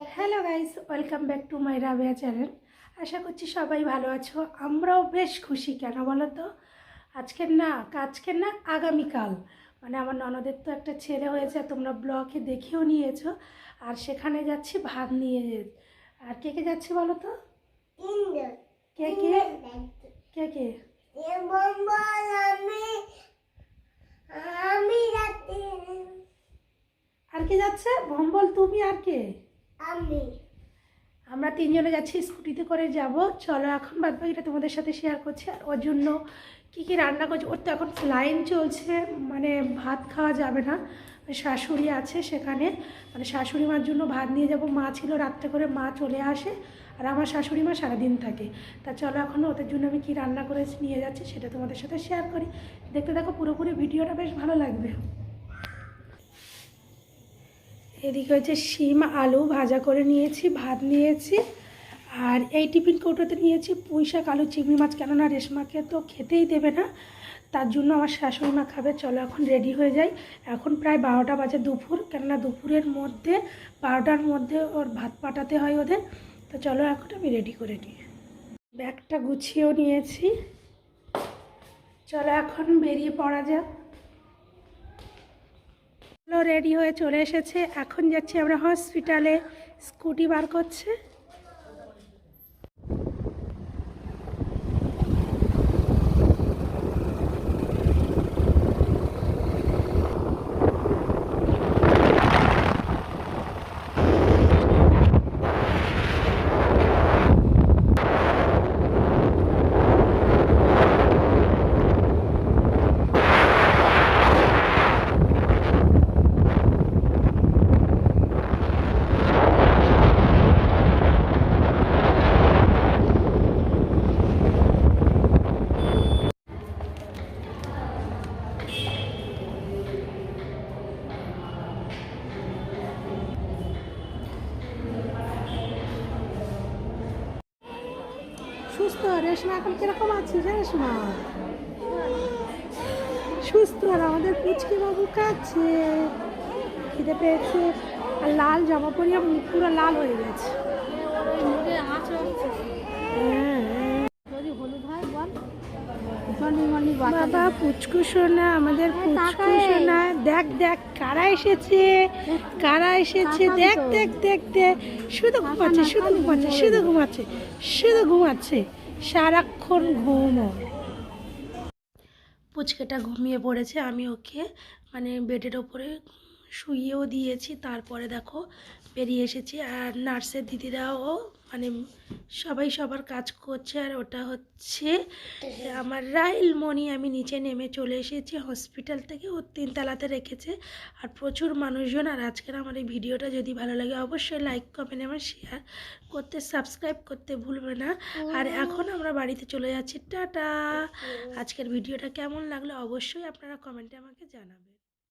Hello guys welcome back to my Rabeya channel. আশা করছি সবাই ভালো আছো আমরাও বেশ খুশি কেন বলো তো? আজকের না আজকের না আগামীকাল। মানে আমার ননদের তো একটা ছেলে হয়েছে তোমরা ব্লকে দেখেও নিয়েছো আর সেখানে যাচ্ছি ভাত নিয়ে। আর কে কে যাচ্ছে বলো তো? কে কে? কে কে? আর কে যাচ্ছে? ভম্বল তুমি আর কে? আমি। আমরা তিনজনে যাচ্ছি স্কুটিতে করে যাব। চলো এখন বাদ বাকিটা তোমাদের সাথে শেয়ার করছি। আর ওর জন্য কী কী রান্না করছে, ওর তো এখন লাইন চলছে মানে ভাত খাওয়া যাবে না। শাশুড়ি আছে সেখানে। মানে শাশুড়ি মার জন্য ভাত নিয়ে যাব। মা ছিল রাত্রে করে মা চলে আসে। আর আমার শাশুড়ি মা সারাদিন থাকে। তা চলো এখন ওদের জন্য আমি কী রান্না করেছি নিয়ে যাচ্ছি সেটা তোমাদের সাথে শেয়ার করি। দেখতে দেখো পুরোপুরি ভিডিওটা বেশ ভালো লাগবে। এদিকে হচ্ছে শিম, আলু ভাজা করে নিয়েছি, ভাত নিয়েছি। আর এই টিফিন কৌটোতে নিয়েছি পুঁই শাক আলু, চিংড়ি মাছ, কেননা রেশমাকে তো খেতেই দেবে না। তার জন্য আমার শাশুড়ি মা খাবে, চলো এখন রেডি হয়ে যাই। এখন প্রায় বারোটা বাজে দুপুর, কেননা দুপুরের মধ্যে, বারোটার মধ্যে ওর ভাত পাঠাতে হয় ওদের। তো চলো এখন আমি রেডি করে নিই। ব্যাগটা গুছিয়েও নিয়েছি। চলো এখন বেরিয়ে পড়া যাক। রেডি হয়ে চলে এসেছে। এখন যাচ্ছি আমরা হসপিটালে স্কুটি বার করছে। সুস্থ রেশমা এখন কীরকম আছিস রেশমা সুস্থ, আর আমাদের পুচকি বাবু কাছে খিদে পেয়েছে, আর লাল জামা পরিয়ে পুরো লাল হয়ে গেছে হ্যাঁ, হ্যাঁ। বাবা পুচকু সোনা আমাদের পুচকু সোনা দেখ দেখ কারা এসেছে? কারা এসেছে? দেখ দেখ দেখ দেখ। শুধু ঘুমাচ্ছে শুধু ঘুমাচ্ছে শুধু ঘুমাচ্ছে শুধু ঘুমাচ্ছে। সারাক্ষণ ঘুম। পুচকেটা ঘুমিয়ে পড়েছে আমি ওকে মানে বেডের ওপরে শুইয়েও দিয়েছি তারপরে দেখো বেরিয়ে এসেছি। আর নার্সের দিদিরাও মানে সবাই সবার কাজ করছে আর ওটা হচ্ছে আমার রাইল মনি আমি নিচে নেমে চলে এসেছি। হসপিটাল থেকে ও তিনতলাতে রেখেছে আর প্রচুর মানুষজন। আর আজকের আমার এই ভিডিওটা যদি ভালো লাগে অবশ্যই লাইক কমেন্ট আমার শেয়ার করতে সাবস্ক্রাইব করতে ভুলবে না। আর এখন আমরা বাড়িতে চলে যাচ্ছি। টাটা! আজকের ভিডিওটা কেমন লাগল অবশ্যই আপনারা কমেন্টে আমাকে জানাবেন।